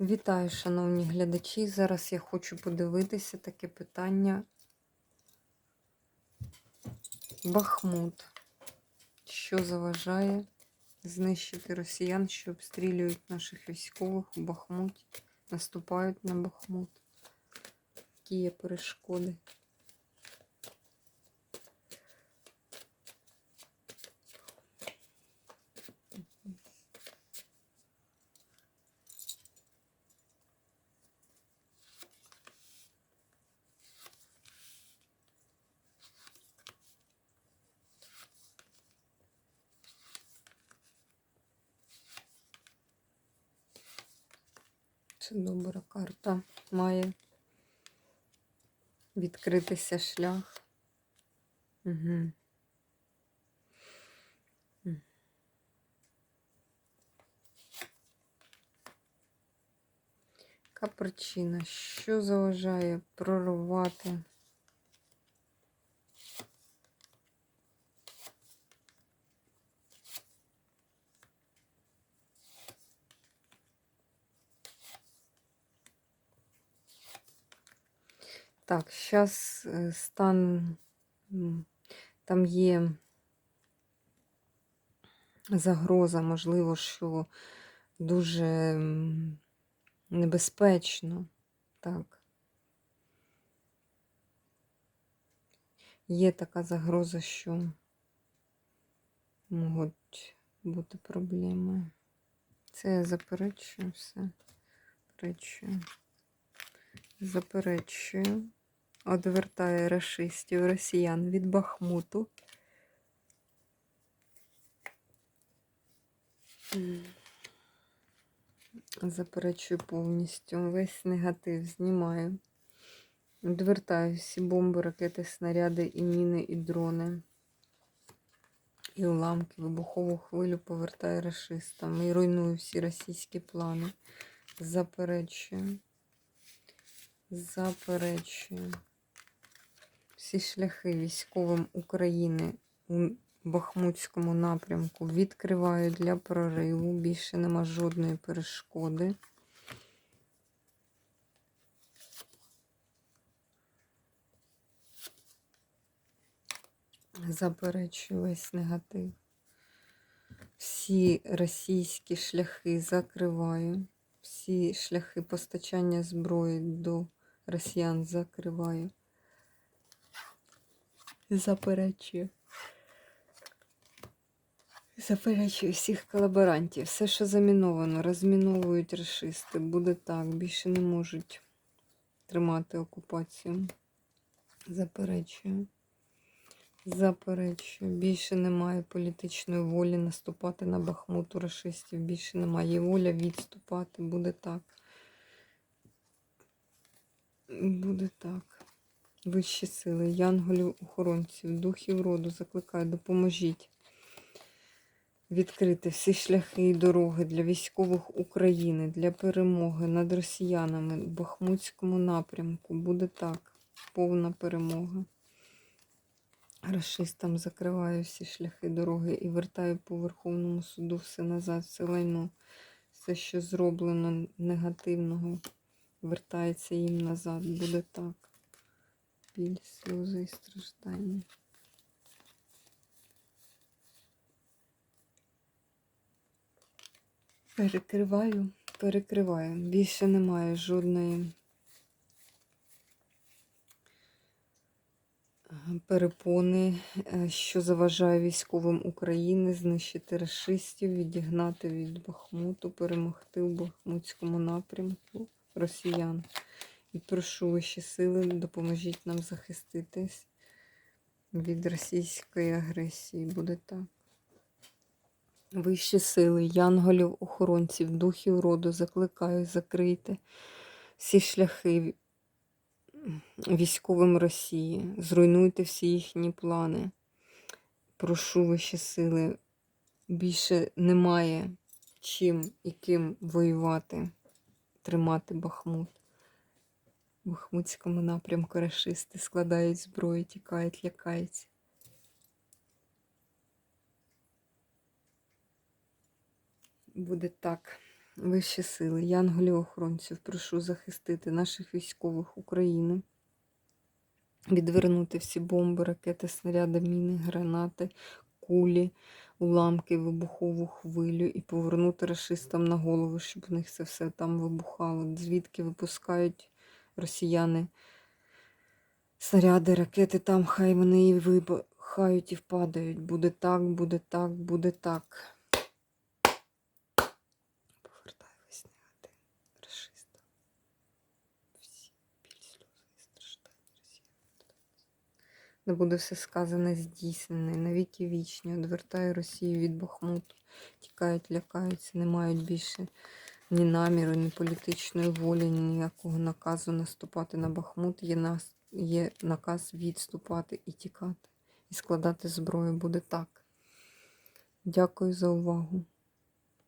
Вітаю, шановні глядачі. Зараз я хочу подивитися таке питання. Бахмут. Що заважає знищити росіян, що обстрілюють наших військових у Бахмуті, наступають на Бахмут? Які є перешкоди? Це добра карта. Має відкритися шлях. Угу. Яка причина? Що заважає прорвати? Так, зараз стан там є загроза, можливо, що дуже небезпечно. Так. Є така загроза, що можуть бути проблеми. Це я заперечую все. Заперечую. Заперечую. Одвертає рашистів росіян від Бахмуту. Заперечую повністю. Весь негатив знімаю. Відвертаю всі бомби, ракети, снаряди, і міни, і дрони. І уламки, вибухову хвилю повертаю рашистам. І руйную всі російські плани. Заперечую. Заперечую. Всі шляхи військовим України у Бахмутському напрямку відкриваю для прориву. Більше нема жодної перешкоди. Заперечую весь негатив. Всі російські шляхи закриваю. Всі шляхи постачання зброї до росіян закриваю. Заперечую. Заперечую всіх колаборантів. Все, що заміновано, розміновують расисти. Буде так. Більше не можуть тримати окупацію. Заперечую. Заперечую. Більше немає політичної волі наступати на Бахмут у расистів. Більше немає воля відступати. Буде так. Буде так. Вищі сили, янголів, охоронців, духів роду закликаю, допоможіть відкрити всі шляхи і дороги для військових України, для перемоги над росіянами в Бахмутському напрямку. Буде так. Повна перемога. Рашистам закриваю всі шляхи дороги і вертаю по Верховному суду все назад, все лайно, все, що зроблено негативного, вертається їм назад. Буде так. Біль, сльози і страждання. Перекриваю, перекриваю. Більше немає жодної перепони, е, що заважає військовим України знищити расистів, відігнати від Бахмуту, перемогти в Бахмутському напрямку росіян. І прошу вищі сили, допоможіть нам захиститись від російської агресії. Буде так. Вищі сили, янголів, охоронців, духів роду закликаю, закрити всі шляхи військовим Росії, зруйнуйте всі їхні плани. Прошу вищі сили. Більше немає чим і ким воювати, тримати Бахмут. В Бахмутському напрямку рашисти складають зброю, тікають, лякаються. Буде так. Вищі сили, янголів охоронців, прошу захистити наших військових України, відвернути всі бомби, ракети, снаряди, міни, гранати, кулі, уламки, вибухову хвилю і повернути расистам на голову, щоб у них це все там вибухало. Звідки випускають росіяни снаряди, ракети там, хай вони і вибухають і впадають. Буде так, буде так, буде так. Повертай весь негатив рашистам. Всі біль, сльози і страждання росіян. Не буде все сказане здійснене, навіки вічні, одвертає Росію від Бахмуту. Тікають, лякаються, не мають більше ні наміру, ні політичної волі, ніякого наказу наступати на Бахмут. Є, нас, є наказ відступати і тікати, і складати зброю. Буде так. Дякую за увагу.